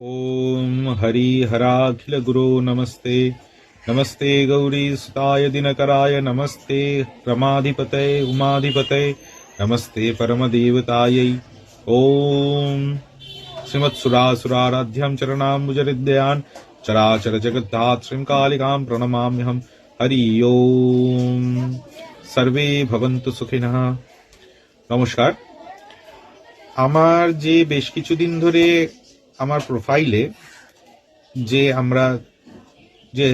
ॐ हरिहराखिलगुरो नमस्ते नमस्ते गौरी सुताय दिनकराय नमस्ते रमाधिपतये उमाधिपतये नमस्ते परमदेवतायै ॐ श्रीमत्सुरासुराराध्यं चरणाम्बुजरिद्यान् चराचर जगद्धात् श्रृङ्कालिकां प्रणमाम्यहं हरि ओम् सर्वे ভবন্তু সুখিনঃ নমস্কার আমার যে বেশ কিছুদিন ধরে আমার প্রোফাইলে যে আমরা যে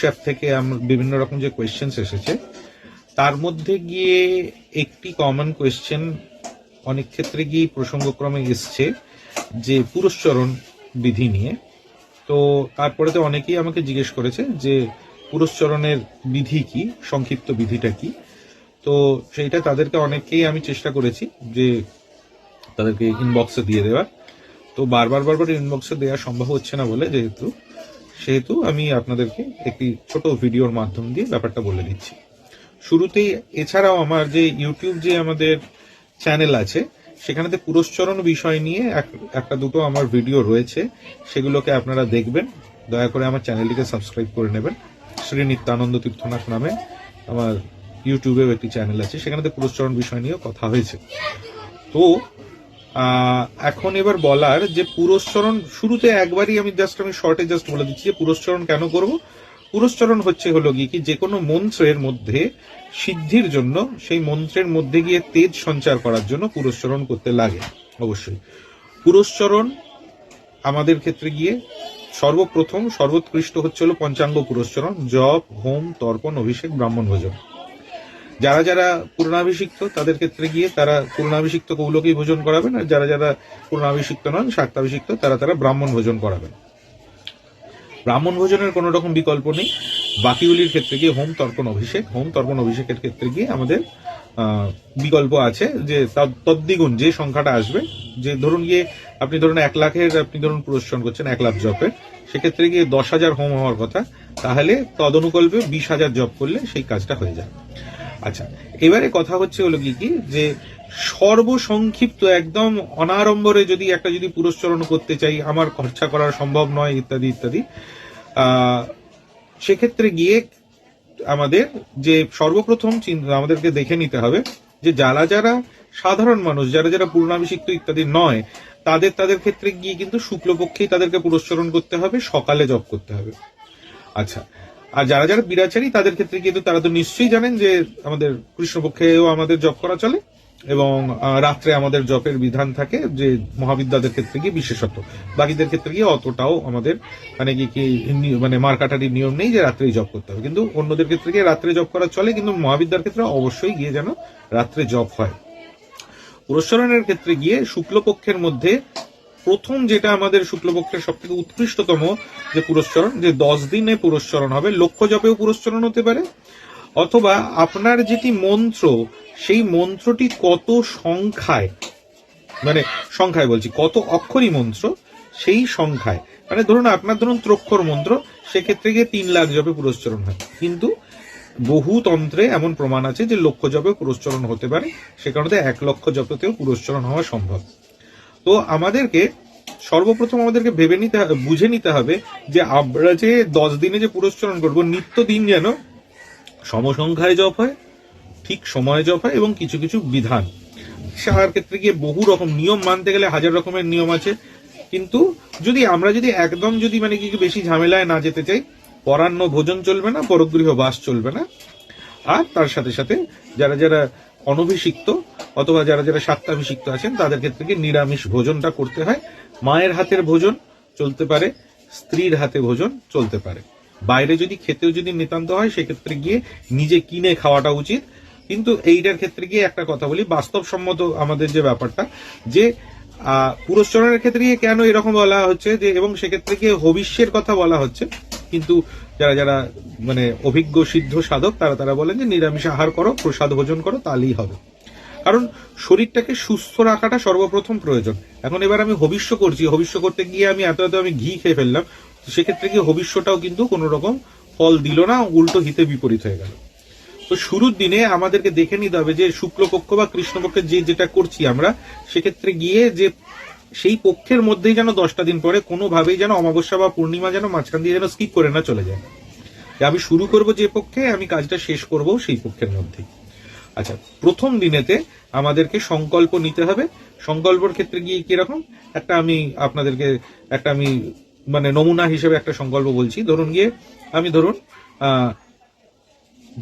অ্যাপ থেকে আমরা বিভিন্ন রকম যে কোয়েশ্চেন্স এসেছে, তার মধ্যে গিয়ে একটি কমন কোয়েশ্চেন অনেক ক্ষেত্রে গিয়ে প্রসঙ্গক্রমে এসছে যে পুরস্চরণ বিধি নিয়ে। তো তারপরে তো অনেকেই আমাকে জিজ্ঞেস করেছে যে পুরস্চরণের বিধি কি, সংক্ষিপ্ত বিধিটা কি? তো সেইটা তাদেরকে অনেককেই আমি চেষ্টা করেছি যে তাদেরকে ইনবক্সে দিয়ে দেওয়ার। তো বারবার বারবার ইনবক্সে দেওয়া সম্ভব হচ্ছে না বলে যেহেতু, সেহেতু আমি আপনাদেরকে একটি ছোট ভিডিওর মাধ্যম দিয়ে ব্যাপারটা বলে দিচ্ছি। শুরুতেই এছাড়াও আমার যে ইউটিউব যে আমাদের চ্যানেল আছে, সেখানেতে পুরস্চরণ বিষয় নিয়ে এক- একটা দুটো আমার ভিডিও রয়েছে, সেগুলোকে আপনারা দেখবেন। দয়া করে আমার চ্যানেলটিকে সাবস্ক্রাইব করে নেবেন। শ্রী নিত্যানন্দ তীর্থনাথ নামে আমার ইউটিউবেও একটি চ্যানেল আছে, সেখানেতে পুরস্চরণ বিষয় নিয়েও কথা হয়েছে। তো এখন এবার বলার যে পুরস্চরণ শুরুতে একবারই আমি জাস্ট আমি শর্টে জাস্ট বলে দিচ্ছি যে পুরস্চরণ কেন করব? পুরস্চরণ হচ্ছে হলো কি যে কোনো মন্ত্রের মধ্যে সিদ্ধির জন্য, সেই মন্ত্রের মধ্যে গিয়ে তেজ সঞ্চার করার জন্য পুরস্চরণ করতে লাগে, অবশ্যই। পুরস্চরণ আমাদের ক্ষেত্রে গিয়ে সর্বপ্রথম, সর্বোৎকৃষ্ট হচ্ছে হলো পঞ্চাঙ্গ পুরস্চরণ জপ, হোম, তর্পণ, অভিষেক, ব্রাহ্মণ ভোজন। যারা যারা পূর্ণাভিষিক্ত তাদের ক্ষেত্রে গিয়ে তারা পূর্ণাভিষিক্ত কৌলকেই ভোজন করাবেন, আর যারা যারা পূর্ণাভিষিক্ত নন, শাক্তাভিষিক্ত, তারা তারা ব্রাহ্মণ ভোজন করাবেন। ব্রাহ্মণ ভোজনের কোনো রকম বিকল্প নেই। বাকিগুলির ক্ষেত্রে গিয়ে হোম তর্পণ অভিষেক, হোম তর্পণ অভিষেকের ক্ষেত্রে গিয়ে আমাদের বিকল্প আছে যে তদ- তদ্বিগুণ, যে সংখ্যাটা আসবে, যে ধরুন গিয়ে আপনি ধরুন এক লাখের, আপনি ধরুন পুরস্কার করছেন এক লাখ জপের, সেক্ষেত্রে গিয়ে দশ হাজার হোম হওয়ার কথা, তাহলে তদনুকল্পে বিশ হাজার জপ করলে সেই কাজটা হয়ে যায়। আচ্ছা এবারে কথা হচ্ছে হলো কি কি যে সর্বসংক্ষিপ্ত একদম অনারম্বরে যদি একটা যদি পুরস্চরণ করতে চাই, আমার খরচা করা সম্ভব নয়, ইত্যাদি ইত্যাদি সেক্ষেত্রে গিয়ে আমাদের যে সর্বপ্রথম চিন্তা আমাদেরকে দেখে নিতে হবে যে যারা যারা সাধারণ মানুষ, যারা যারা পূর্ণাভিষিক্ত ইত্যাদি নয়, তাদের তাদের ক্ষেত্রে গিয়ে কিন্তু শুক্লপক্ষেই তাদেরকে পুরস্চরণ করতে হবে, সকালে জব করতে হবে। আচ্ছা আর যারা যারা বিরাচারী, তাদের ক্ষেত্রে কিন্তু তারা তো নিশ্চয়ই জানেন যে আমাদের কৃষ্ণপক্ষেও আমাদের জপ করা চলে এবং রাত্রে আমাদের জপের বিধান থাকে যে মহাবিদ্যাদের ক্ষেত্রে গিয়ে বিশেষত বাকিদের ক্ষেত্রে গিয়ে অতটাও আমাদের মানে কি কি মানে মার্কাটারির নিয়ম নেই যে রাত্রেই জপ করতে হবে। কিন্তু অন্যদের ক্ষেত্রে গিয়ে রাত্রে জপ করা চলে, কিন্তু মহাবিদ্যার ক্ষেত্রে অবশ্যই গিয়ে যেন রাত্রে জপ হয়। পুরস্চরণের ক্ষেত্রে গিয়ে শুক্লপক্ষের মধ্যে প্রথম যেটা আমাদের শুক্লপক্ষের সব থেকে উৎকৃষ্টতম যে পুরস্চরণ, যে দশ দিনে পুরস্চরণ হবে, লক্ষ্য জপেও পুরস্চরণ হতে পারে, অথবা আপনার যেটি মন্ত্র, সেই মন্ত্রটি কত সংখ্যায় মানে সংখ্যায় বলছি, কত অক্ষরী মন্ত্র, সেই সংখ্যায় মানে ধরুন আপনার ধরুন ত্রক্ষর মন্ত্র, সেক্ষেত্রে গিয়ে তিন লাখ জপে পুরস্চরণ হয়। কিন্তু বহু তন্ত্রে এমন প্রমাণ আছে যে লক্ষ জপে পুরস্চরণ হতে পারে, সে কারণে এক লক্ষ জপতেও পুরস্চরণ হওয়া সম্ভব। তো আমাদেরকে সর্বপ্রথম আমাদেরকে ভেবে নিতে বুঝে নিতে হবে যে আমরা যে দশ দিনে যে পুরস্চরণ করব, নিত্য দিন যেন সমসংখ্যায় জপ হয়, ঠিক সময়ে জপ হয় এবং কিছু কিছু বিধান। সাহার ক্ষেত্রে গিয়ে বহু রকম নিয়ম মানতে গেলে হাজার রকমের নিয়ম আছে। কিন্তু যদি আমরা যদি একদম যদি মানে কি বেশি ঝামেলায় না যেতে চাই, পরান্ন ভোজন চলবে না, পরগৃহ বাস চলবে না। আর তার সাথে সাথে যারা যারা অনভিষিক্ত অথবা যারা যারা সাত্তাভিষিক্ত আছেন, তাদের ক্ষেত্রে গিয়ে নিরামিষ ভোজনটা করতে হয়? মায়ের হাতের ভোজন চলতে পারে, স্ত্রীর হাতে ভোজন চলতে পারে। বাইরে যদি খেতেও যদি নিতান্ত হয়, সেক্ষেত্রে গিয়ে নিজে কিনে খাওয়াটা উচিত। কিন্তু এইটার ক্ষেত্রে গিয়ে একটা কথা বলি, বাস্তবসম্মত আমাদের যে ব্যাপারটা, যে পুরস্চরণের ক্ষেত্রে গিয়ে কেন এরকম বলা হচ্ছে যে, এবং সেক্ষেত্রে গিয়ে হবিষ্যের কথা বলা হচ্ছে কিন্তু যারা যারা মানে অভিজ্ঞ, সিদ্ধ সাধক, তারা তারা বলেন যে নিরামিষ আহার করো, প্রসাদ ভোজন করো, তাহলেই হবে। কারণ শরীরটাকে সুস্থ রাখাটা সর্বপ্রথম প্রয়োজন। এখন এবার আমি হবিষ্য করছি। হবিষ্য করতে গিয়ে আমি এত এত আমি ঘি খেয়ে ফেললাম সেক্ষেত্রে গিয়ে হবিষ্যটাও কিন্তু কোনো রকম ফল দিল না, উল্টো হিতে বিপরীত হয়ে গেল। তো শুরুর দিনে আমাদেরকে দেখে নিতে হবে যে শুক্লপক্ষ বা কৃষ্ণপক্ষে যে যেটা করছি আমরা, সেক্ষেত্রে গিয়ে যে সেই পক্ষের মধ্যেই যেন দশটা দিন পরে কোনোভাবেই যেন অমাবস্যা বা পূর্ণিমা যেন মাঝখান দিয়ে যেন স্কিপ করে না চলে যায়। আমি শুরু করব যে পক্ষে আমি কাজটা শেষ করব সেই পক্ষের মধ্যেই। আচ্ছা প্রথম দিনেতে আমাদেরকে সংকল্প নিতে হবে। সংকল্পর ক্ষেত্রে গিয়ে কীরকম একটা আমি আপনাদেরকে একটা আমি মানে নমুনা হিসেবে একটা সংকল্প বলছি। ধরুন গিয়ে আমি ধরুন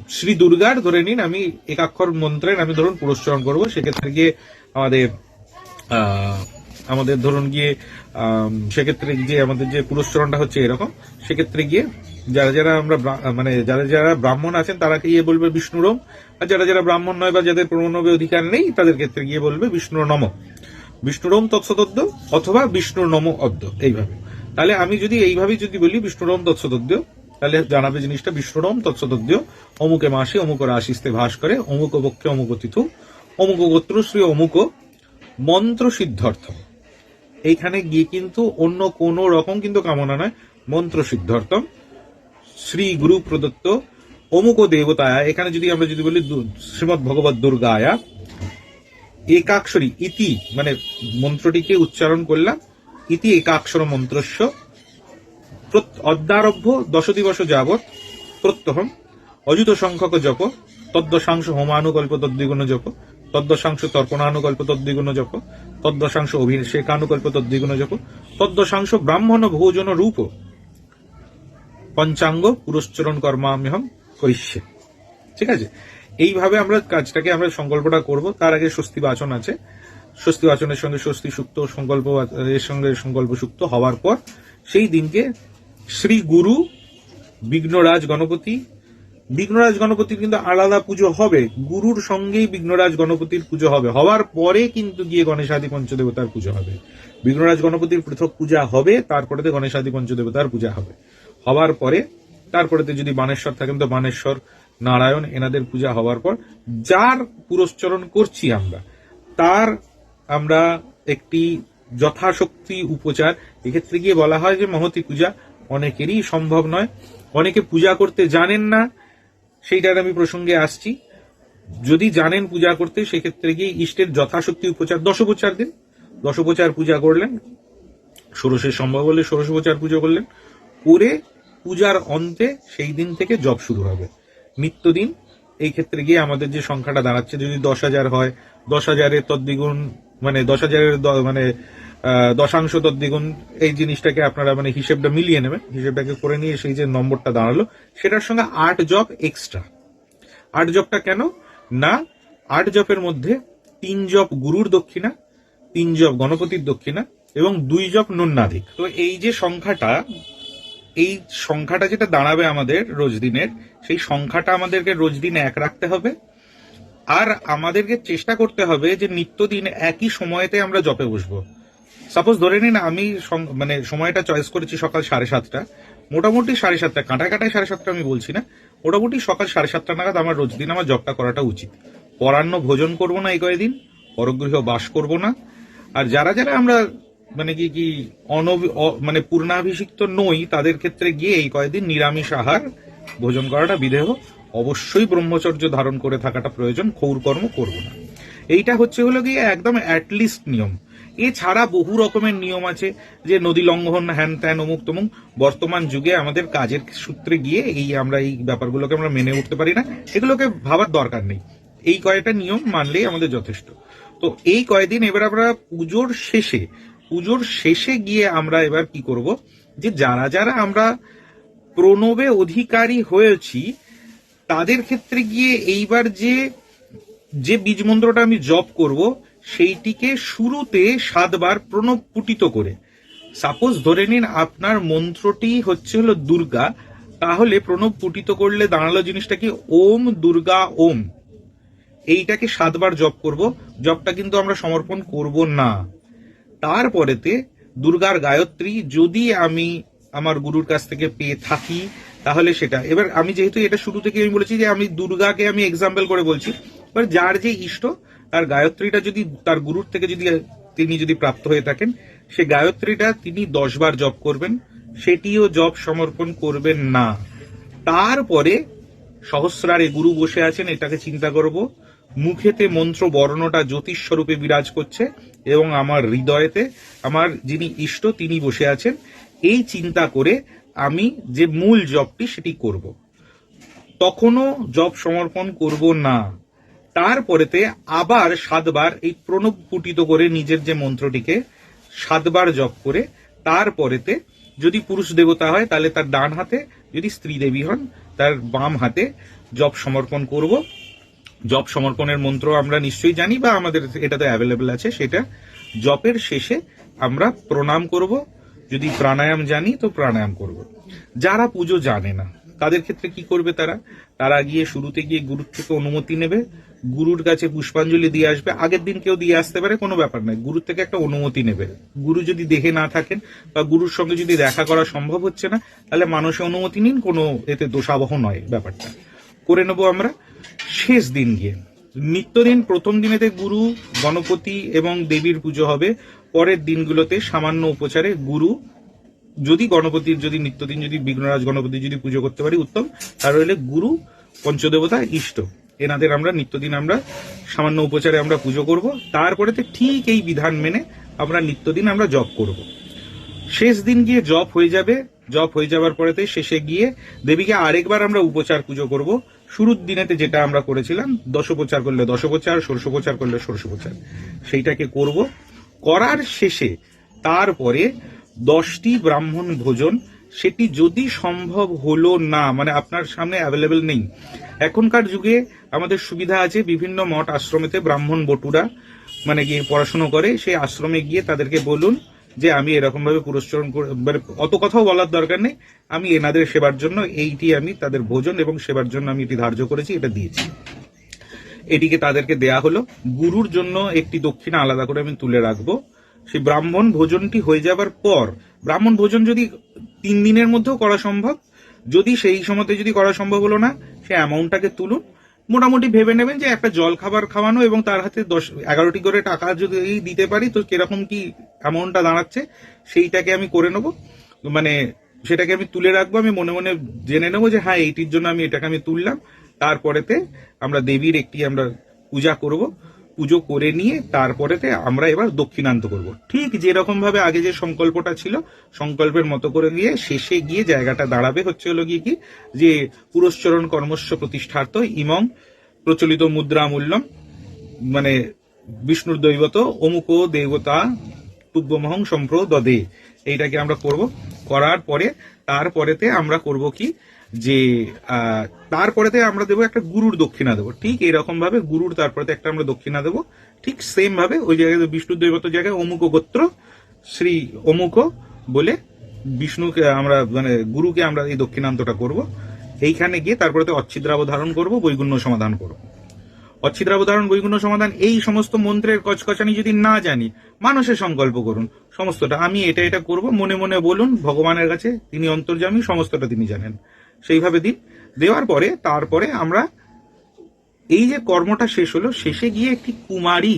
শ্রী দুর্গার ধরে নিন আমি একাক্ষর মন্ত্রের আমি ধরুন পুরস্চরণ করব। সেক্ষেত্রে গিয়ে আমাদের আহ, আমাদের ধরুন গিয়ে সেক্ষেত্রে যে আমাদের যে পুরস্চরণটা হচ্ছে এরকম, সেক্ষেত্রে গিয়ে যারা যারা আমরা মানে যারা যারা ব্রাহ্মণ আছেন তারা গিয়ে বলবে বিষ্ণুরম, আর যারা যারা ব্রাহ্মণ নয় বা যাদের প্রণবে অধিকার নেই তাদের ক্ষেত্রে গিয়ে বলবে বিষ্ণুর নম বিষ্ণুরম তৎসদদ্য অথবা বিষ্ণুর নম অদ্য এইভাবে। তাহলে আমি যদি এইভাবে যদি বলি বিষ্ণুরম তৎসদদ্য তাহলে জানাবে জিনিসটা বিষ্ণুরম তৎসদদ্য অমুকে মাসে অমুক রাশিস্তে ভাস করে, অমুক পক্ষে অমুক তিথু অমুক গোত্র শ্রী অমুক মন্ত্র সিদ্ধার্থ এইখানে গিয়ে কিন্তু অন্য কোনো রকম কিন্তু কামনা নয়। মন্ত্র সিদ্ধার্থম, শ্রী গুরু প্রদত্ত অমুক দেবতায়া। এখানে যদি আমরা যদি বলি শ্রীমৎ ভগবত দুর্গায়া, একাক্ষরী, ইতি মানে মন্ত্রটিকে উচ্চারণ করলাম। ইতি একাক্ষর মন্ত্রস্য অদ্যারভ্য দশ দিবস যাবৎ প্রত্যহম, অযুত সংখ্যক জপ, তদ্দশাংশ হোমানুকল্প তদ্বিগুণ জপ। তদ্দশাংশ তর্পণানুকল্প তদ্বিগুণ জপ তদ্দশাংশ অভিষেকানুকল্প তদ্বিগুণ জপ তদ্দশাংশ ব্রাহ্মণ ভোজন রূপ, পঞ্চাঙ্গ পুরস্চরণ কর্মাম্যহম করিষ্যে ঠিক আছে? এইভাবে আমরা কাজটাকে আমরা সংকল্পটা করব। তার আগে স্বস্তি বাচন আছে। স্বস্তি বাচনের সঙ্গে স্বস্তি সুক্ত, সংকল্প এর সঙ্গে সংকল্প সুক্ত হওয়ার পর সেই দিনকে শ্রী গুরু বিঘ্নরাজ গণপতি বিঘ্নরাজ গণপতির কিন্তু আলাদা পুজো হবে। গুরুর সঙ্গেই বিঘ্নরাজ গণপতির পুজো হবে। হওয়ার পরে কিন্তু গিয়ে গণেশাদি পঞ্চদেবতার পুজো হবে। বিঘ্নরাজ গণপতির পৃথক পূজা হবে, তারপরেতে গণেশাদি পঞ্চদেবতার পূজা হবে। হওয়ার পরে, তারপরেতে যদি বানেশ্বর থাকেন, তো বানেশ্বর, নারায়ণ এনাদের পূজা হওয়ার পর যার পুরস্চরণ করছি আমরা, তার আমরা একটি যথাশক্তি উপচার। এক্ষেত্রে গিয়ে বলা হয় যে মহতি পূজা অনেকেরই সম্ভব নয়। অনেকে পূজা করতে জানেন না সেইটার আমি প্রসঙ্গে আসছি। যদি জানেন পূজা করতে, সেক্ষেত্রে গিয়ে ইষ্টের যথাশক্তি উপচার, দশোপচার দিন। দশোপচার পূজা করলেন, ষোড়শের সম্ভব হলে ষোড়শোপচার পুজো করলেন। করে পূজার অন্তে সেই দিন থেকে জব শুরু হবে। নিত্যদিন এই ক্ষেত্রে গিয়ে আমাদের যে সংখ্যাটা দাঁড়াচ্ছে, যদি দশ হাজার হয়, দশ হাজারের তদ্বিগুণ মানে দশ হাজারের মানে দশাংশ দ্বিগুণ এই জিনিসটাকে আপনারা মানে হিসেবটা মিলিয়ে নেবেন। হিসেবটাকে করে নিয়ে সেই যে নম্বরটা দাঁড়াল, সেটার সঙ্গে আট জব এক্সট্রা আট জবটা কেন? না, আট জপের মধ্যে তিন জপ গুরুর দক্ষিণা, তিন জপ গণপতির দক্ষিণা এবং দুই জপ নন্যাধিক। তো এই যে সংখ্যাটা, এই সংখ্যাটা যেটা দাঁড়াবে আমাদের রোজ দিনের, সেই সংখ্যাটা আমাদেরকে রোজ দিন এক রাখতে হবে। আর আমাদেরকে চেষ্টা করতে হবে যে নিত্যদিন একই সময়তে আমরা জপে বসবো। সাপোজ ধরে নিন আমি মানে সময়টা চয়েস করেছি সকাল সাড়ে সাতটা। মোটামুটি সাড়ে সাতটা কাঁটায় কাঁটায় সাড়ে সাতটা আমি বলছি না। মোটামুটি সকাল সাড়ে সাতটা নাগাদ আমার রোজ দিন আমার জবটা করাটা উচিত। পরান্ন ভোজন করব না এই কয়েকদিন পরগৃহ বাস করব না। আর যারা যারা আমরা মানে কি কি অনবি অ- মানে পূর্ণাভিষিক্ত নই, তাদের ক্ষেত্রে গিয়ে এই কয়েকদিন নিরামিষ আহার, ভোজন করাটা বিদেহ। অবশ্যই ব্রহ্মচর্য ধারণ করে থাকাটা প্রয়োজন ক্ষৌর কর্ম করব না। এইটা হচ্ছে হলো গিয়ে একদম অ্যাটলিস্ট নিয়ম। এছাড়া বহু রকমের নিয়ম আছে যে নদী লঙ্ঘন, হ্যান ত্যান, অমুক তমুক। বর্তমান যুগে আমাদের কাজের সূত্রে গিয়ে এই আমরা এই ব্যাপারগুলোকে আমরা মেনে উঠতে পারি না। এগুলোকে ভাবার দরকার নেই। এই কয়েকটা নিয়ম মানলেই আমাদের যথেষ্ট। তো এই কয়েকদিন এবার আমরা পুজোর শেষে পুজোর শেষে গিয়ে আমরা এবার কি করব? যে যারা যারা আমরা প্রণবে অধিকারী হয়েছি, তাদের ক্ষেত্রে গিয়ে এইবার যে যে বীজ মন্ত্রটা আমি জপ করব সেইটিকে শুরুতে সাতবার প্রণব পুটিত করে। সাপোজ ধরে নিন আপনার মন্ত্রটি হচ্ছে হলো দুর্গা, তাহলে প্রণব পুটিত করলে দাঁড়াল জিনিসটা কি? ওম দুর্গা ওম। এইটাকে সাতবার জপ করব, জপটা কিন্তু আমরা সমর্পণ করব না। তারপরেতে দুর্গার গায়ত্রী, যদি আমি আমার গুরুর কাছ থেকে পেয়ে থাকি, তাহলে সেটা। এবার আমি যেহেতু এটা শুরু থেকে আমি বলেছি যে আমি দুর্গাকে আমি এক্সাম্পল করে বলছি এবার যার যে ইষ্ট তার গায়ত্রীটা যদি, তার গুরুর থেকে যদি তিনি যদি প্রাপ্ত হয়ে থাকেন, সে গায়ত্রীটা তিনি দশবার জপ করবেন, সেটিও জপ সমর্পণ করবেন না। তারপরে সহস্রারে গুরু বসে আছেন, এটাকে চিন্তা করব। মুখেতে মন্ত্র বর্ণটা জ্যোতিষ স্বরূপে বিরাজ করছে এবং আমার হৃদয়েতে, আমার যিনি ইষ্ট, তিনি বসে আছেন। এই চিন্তা করে আমি যে মূল জপটি সেটি করব। তখনও জপ সমর্পণ করব না। তারপরেতে আবার সাতবার এই প্রণব পুটিত করে নিজের যে মন্ত্রটিকে সাতবার জপ করে, তারপরেতে যদি পুরুষ দেবতা হয় তাহলে তার ডান হাতে, যদি স্ত্রী দেবী হন তার বাম হাতে জপ সমর্পণ করব। জপ সমর্পণের মন্ত্র আমরা নিশ্চয়ই জানি বা আমাদের এটাতে অ্যাভেলেবেল আছে, সেটা জপের শেষে আমরা প্রণাম করব। যদি প্রাণায়াম জানি তো প্রাণায়াম করব। যারা পুজো জানে না, তাদের ক্ষেত্রে কি করবে তারা? তারা গিয়ে শুরুতে গিয়ে গুরুর থেকে অনুমতি নেবে। গুরুর কাছে পুষ্পাঞ্জলি দিয়ে আসবে, আগের দিন কেউ দিয়ে আসতে পারে, কোনো ব্যাপার নয়। গুরুর থেকে একটা অনুমতি নেবে। গুরু যদি দেখে না থাকেন বা গুরুর সঙ্গে যদি দেখা করা সম্ভব হচ্ছে না, তাহলে মানুষের অনুমতি নিন, কোনো এতে দোষাবহ নয় ব্যাপারটা। করে নেব আমরা শেষ দিন গিয়ে। নিত্যদিন প্রথম দিনেতে গুরু, গণপতি এবং দেবীর পুজো হবে, পরের দিনগুলোতে সামান্য উপচারে গুরু, যদি গণপতির যদি নিত্যদিন যদি বিঘ্নরাজ গণপতি যদি পুজো করতে পারি, উত্তম। তাহলে গুরু, পঞ্চদেবতা, ইষ্ট। এনাদের আমরা, নিত্যদিন আমরা সামান্য উপচারে আমরা পুজো করব। তারপরেতে ঠিক এই বিধান মেনে আমরা নিত্যদিন আমরা জপ করব। শেষ দিন গিয়ে জপ হয়ে যাবে। জপ হয়ে যাওয়ার পরেতে শেষে গিয়ে দেবীকে আরেকবার আমরা উপচার পুজো করব। শুরুর দিনেতে যেটা আমরা করেছিলাম, দশোপচার করলে দশোপচার, ষোড়শোপচার করলে ষোড়শোপচার, সেইটাকে করব। করার শেষে তারপরে দশটি ব্রাহ্মণ ভোজন, সেটি যদি সম্ভব হলো না মানে আপনার সামনে অ্যাভেলেবেল নেই, এখনকার যুগে আমাদের সুবিধা আছে, বিভিন্ন মঠ আশ্রমেতে ব্রাহ্মণ বটুরা মানে গিয়ে পড়াশুনো করে, সেই আশ্রমে গিয়ে তাদেরকে বলুন যে আমি এরকম ভাবে পুরস্চরণ করে মানে অত কথাও বলার দরকার নেই, আমি এনাদের সেবার জন্য, এইটি আমি তাদের ভোজন এবং সেবার জন্য আমি এটি ধার্য করেছি, এটা দিয়েছি। এটিকে তাদেরকে দেয়া হলো। গুরুর জন্য একটি দক্ষিণা আলাদা করে আমি তুলে রাখব। সেই ব্রাহ্মণ ভোজনটি হয়ে যাবার পর, ব্রাহ্মণ ভোজন যদি তিন দিনের মধ্যেও করা সম্ভব, যদি সেই সময়তে যদি করা সম্ভব হলো না, সে অ্যামাউন্টটাকে তুলুন। মোটামুটি ভেবে নেবেন যে একটা জল খাবার খাওয়ানো এবং তার হাতে দশ, এগারোটি করে টাকা যদি দিতে পারি, তো কীরকম কি অ্যামাউন্টটা দাঁড়াচ্ছে, সেইটাকে আমি করে নেব। মানে সেটাকে আমি তুলে রাখব, আমি মনে মনে জেনে নেব যে হ্যাঁ এইটির জন্য আমি এটাকে আমি তুললাম। তারপরেতে আমরা দেবীর একটি আমরা পূজা করব। পুজো করে নিয়ে তারপরেতে আমরা এবার দক্ষিণান্ত করব। ঠিক যেরকম ভাবে আগে যে সংকল্পটা ছিল, সংকল্পের মতো করে গিয়ে শেষে গিয়ে জায়গাটা দাঁড়াবে হচ্ছে হলো গিয়ে কি? যে পুরস্চরণ কর্মস্ব প্রতিষ্ঠার্থ ইমং, প্রচলিত মুদ্রা মূল্যম মানে বিষ্ণুর দৈবত, অমুক দেবতা তুব্যমহং সম্প্র দদে এইটাকে আমরা করব। করার পরে, তারপরেতে আমরা করব কি? যে তারপরেতে আমরা দেবো একটা গুরুর দক্ষিণা দেবো। ঠিক এরকম ভাবে গুরুর তারপরেতে একটা আমরা দক্ষিণা দেবো। ঠিক সেম ভাবে ওই জায়গায় বিষ্ণু দৈবত জায়গায় অমুক গোত্র, শ্রী অমুক বলে বিষ্ণুকে আমরা মানে গুরুকে আমরা এই দক্ষিণান্তটা করব। এইখানে গিয়ে তারপরেতে অচ্ছিদ্রাব ধারণ করব, বৈগুণ্য সমাধান করব। অচ্ছিদ্রাবধারণ বৈগুণ্য সমাধান, এই সমস্ত মন্ত্রের কচকচানি যদি না জানি, মানুষের সংকল্প করুন। সমস্তটা আমি এটা এটা করব, মনে মনে বলুন, ভগবানের কাছে তিনি অন্তর্জামী সমস্তটা তিনি জানেন। সেইভাবে দিন। দেওয়ার পরে, তারপরে আমরা এই যে কর্মটা শেষ হলো, শেষে গিয়ে একটি কুমারী,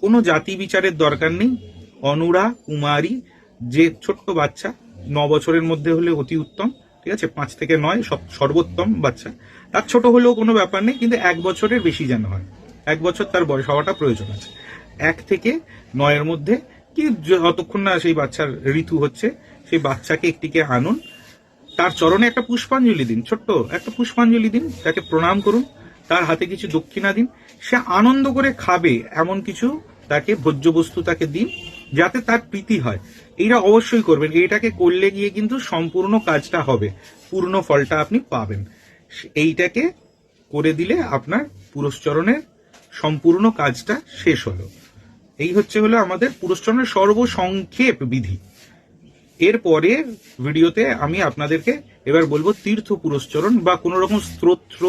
কোনো জাতি বিচারের দরকার নেই। অনুরা, কুমারী, যে ছোট্ট বাচ্চা, ন বছরের মধ্যে হলে অতি উত্তম, ঠিক আছে? পাঁচ থেকে নয়, সব সর্বোত্তম বাচ্চা। তার ছোট হলেও কোনো ব্যাপার নেই, কিন্তু এক বছরের বেশি যেন হয়। এক বছর তার বয়স হওয়াটা প্রয়োজন আছে। এক থেকে নয়ের মধ্যে, কি যতক্ষণ না সেই বাচ্চার ঋতু হচ্ছে, সেই বাচ্চাকে একটিকে আনুন। তার চরণে একটা পুষ্পাঞ্জলি দিন, ছোট্ট একটা পুষ্পাঞ্জলি দিন, তাকে প্রণাম করুন, তার হাতে কিছু দক্ষিণা দিন। সে আনন্দ করে খাবে এমন কিছু তাকে ভোজ্য বস্তু তাকে দিন, যাতে তার প্রীতি হয়। এইটা অবশ্যই করবেন। এইটাকে করলে গিয়ে কিন্তু সম্পূর্ণ কাজটা হবে। পূর্ণ ফলটা আপনি পাবেন। এইটাকে করে দিলে আপনার পুরস্চরণের সম্পূর্ণ কাজটা শেষ হলো। এই হচ্ছে হলো আমাদের পুরস্চরণের সর্বসংক্ষেপ বিধি। এরপরে ভিডিওতে আমি আপনাদেরকে এবার বলব তীর্থ পুরস্চরণ বা কোন রকম স্তোত্র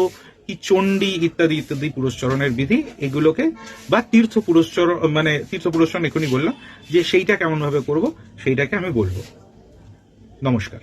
কি চণ্ডী ইত্যাদি ইত্যাদি পুরস্চরণের বিধি এগুলোকে বা তীর্থ পুরস্চরণ মানে তীর্থ পুরস্চরণ এখনই বললাম যে সেইটা কেমন ভাবে করব সেইটাকে আমি বলব। নমস্কার।